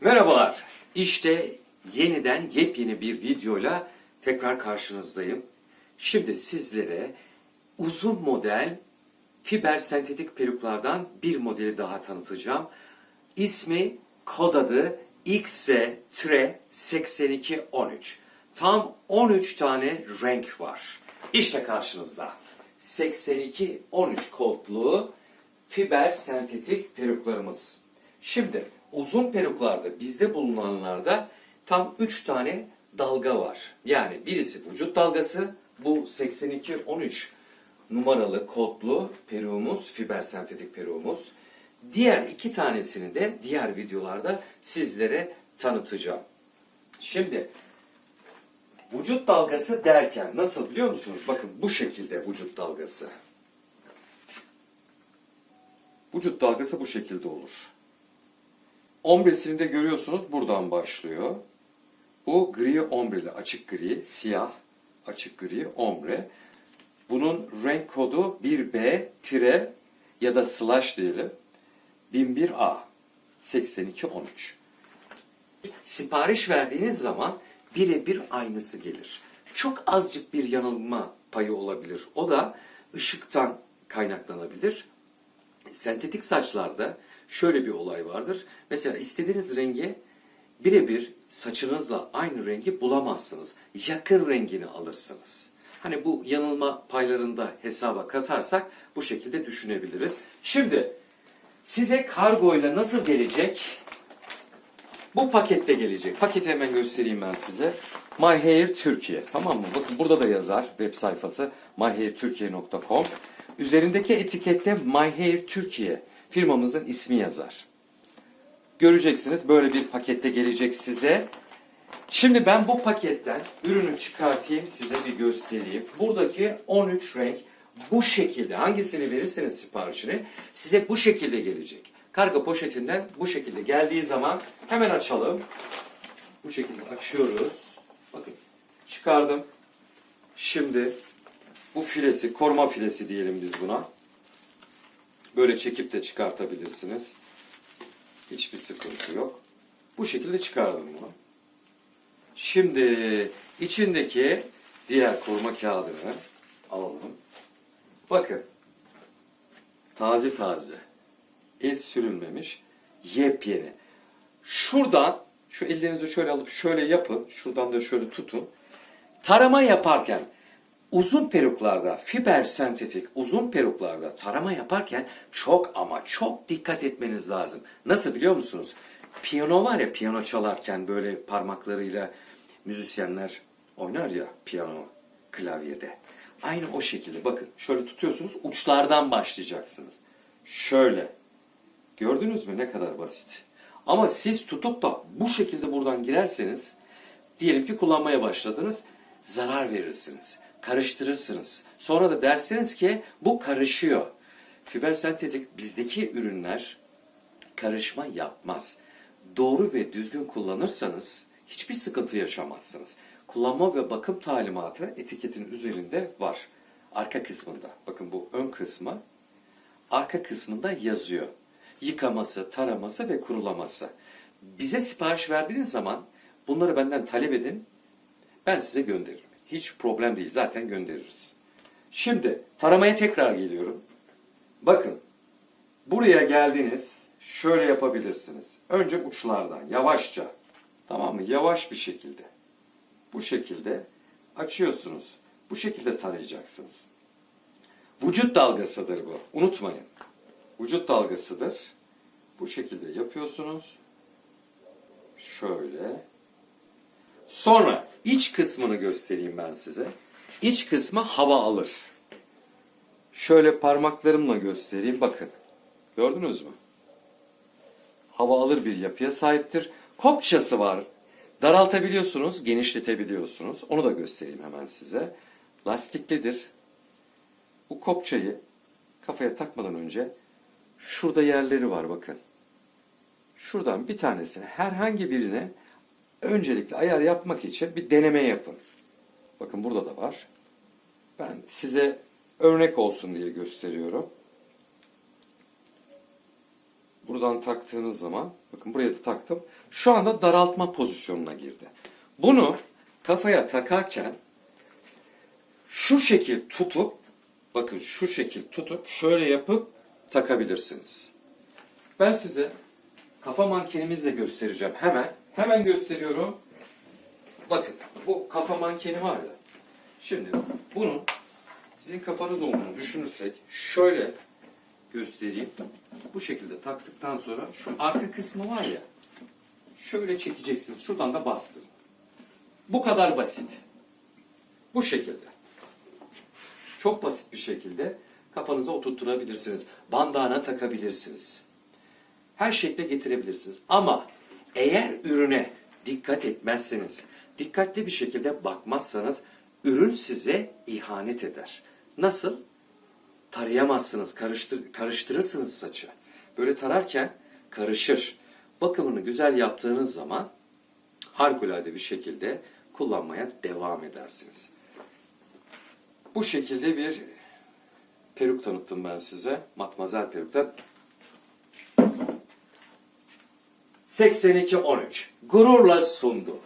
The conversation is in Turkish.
Merhabalar. İşte yeniden yepyeni bir videoyla tekrar karşınızdayım. Şimdi sizlere uzun model fiber sentetik peruklardan bir modeli daha tanıtacağım. İsmi kod adı XZ-8213. Tam 13 tane renk var. İşte karşınızda. 8213 kodlu fiber sentetik peruklarımız. Şimdi uzun peruklarda bizde bulunanlarda tam 3 tane dalga var. Yani birisi vücut dalgası bu 8213 numaralı kodlu peruğumuz, fiber sentetik peruğumuz. Diğer iki tanesini de diğer videolarda sizlere tanıtacağım. Şimdi vücut dalgası derken nasıl biliyor musunuz? Bakın bu şekilde vücut dalgası. Vücut dalgası bu şekilde olur. Ombresini de görüyorsunuz buradan başlıyor. Bu gri ombreli, açık gri, siyah, açık gri ombre. Bunun renk kodu 1B tire ya da slash diyelim. 1001A 8213. Sipariş verdiğiniz zaman birebir aynısı gelir. Çok azıcık bir yanılma payı olabilir. O da ışıktan kaynaklanabilir. Sentetik saçlarda şöyle bir olay vardır. Mesela istediğiniz rengi birebir saçınızla aynı rengi bulamazsınız. Yakın rengini alırsınız. Hani bu yanılma paylarında hesaba katarsak bu şekilde düşünebiliriz. Şimdi size kargoyla nasıl gelecek? Bu pakette gelecek. Paketi hemen göstereyim ben size. My Hair Türkiye. Tamam mı? Bakın burada da yazar web sayfası myhairturkiye.com. Üzerindeki etikette My Hair Türkiye firmamızın ismi yazar. Göreceksiniz böyle bir pakette gelecek size. Şimdi ben bu paketten ürünü çıkartayım size bir göstereyim. Buradaki 13 renk bu şekilde hangisini verirseniz siparişini size bu şekilde gelecek. Kargo poşetinden bu şekilde geldiği zaman hemen açalım. Bu şekilde açıyoruz. Bakın çıkardım. Şimdi bu filesi, koruma filesi diyelim biz buna. Böyle çekip de çıkartabilirsiniz. Hiçbir sıkıntı yok. Bu şekilde çıkardım bunu. Şimdi içindeki diğer koruma kağıdını alalım. Bakın. Taze taze. El sürülmemiş. Yepyeni. Şuradan şu ellerinizi şöyle alıp şöyle yapın. Şuradan da şöyle tutun. Tarama yaparken uzun peruklarda, fiber sentetik uzun peruklarda tarama yaparken çok ama çok dikkat etmeniz lazım. Nasıl biliyor musunuz? Piyano var ya piyano çalarken böyle parmaklarıyla müzisyenler oynar ya piyano klavyede. Aynı o şekilde bakın şöyle tutuyorsunuz uçlardan başlayacaksınız. Şöyle. Gördünüz mü ne kadar basit. Ama siz tutup da bu şekilde buradan girerseniz diyelim ki kullanmaya başladınız zarar verirsiniz. Karıştırırsınız. Sonra da dersiniz ki bu karışıyor. Fiber sentetik bizdeki ürünler karışma yapmaz. Doğru ve düzgün kullanırsanız hiçbir sıkıntı yaşamazsınız. Kullanma ve bakım talimatı etiketin üzerinde var. Arka kısmında. Bakın bu ön kısmı. Arka kısmında yazıyor. Yıkaması, taraması ve kurulaması. Bize sipariş verdiğiniz zaman bunları benden talep edin. Ben size gönderirim. Hiç problem değil. Zaten göndeririz. Şimdi taramaya tekrar geliyorum. Bakın. Buraya geldiniz. Şöyle yapabilirsiniz. Önce uçlardan yavaşça. Tamam mı? Yavaş bir şekilde. Bu şekilde açıyorsunuz. Bu şekilde tarayacaksınız. Vücut dalgasıdır bu. Unutmayın. Vücut dalgasıdır. Bu şekilde yapıyorsunuz. Şöyle. Sonra iç kısmını göstereyim ben size. İç kısmı hava alır. Şöyle parmaklarımla göstereyim. Bakın. Gördünüz mü? Hava alır bir yapıya sahiptir. Kopçası var. Daraltabiliyorsunuz, genişletebiliyorsunuz. Onu da göstereyim hemen size. Lastiklidir. Bu kopçayı kafaya takmadan önce şurada yerleri var bakın. Şuradan bir tanesini herhangi birine öncelikle ayar yapmak için bir deneme yapın. Bakın burada da var. Ben size örnek olsun diye gösteriyorum. buradan taktığınız zaman bakın buraya da taktım. Şu anda daraltma pozisyonuna girdi. Bunu kafaya takarken şu şekil tutup bakın şu şekil tutup şöyle yapıp takabilirsiniz. Ben size kafa mankenimizle göstereceğim hemen. Hemen gösteriyorum. Bakın bu kafa mankeni var ya. Şimdi bunun sizin kafanız olduğunu düşünürsek şöyle göstereyim. Bu şekilde taktıktan sonra şu arka kısmı var ya. Şöyle çekeceksiniz. Şuradan da bastırın. Bu kadar basit. Bu şekilde. Çok basit bir şekilde kafanıza oturtturabilirsiniz. Bandana takabilirsiniz. Her şekle getirebilirsiniz. Ama eğer ürüne dikkat etmezseniz, dikkatli bir şekilde bakmazsanız ürün size ihanet eder. Nasıl? Tarayamazsınız, karıştır, karıştırırsınız saçı. Böyle tararken karışır. Bakımını güzel yaptığınız zaman harikulade bir şekilde kullanmaya devam edersiniz. Bu şekilde bir peruk tanıttım ben size. Matmazel perukta 82-13 gururla sundu.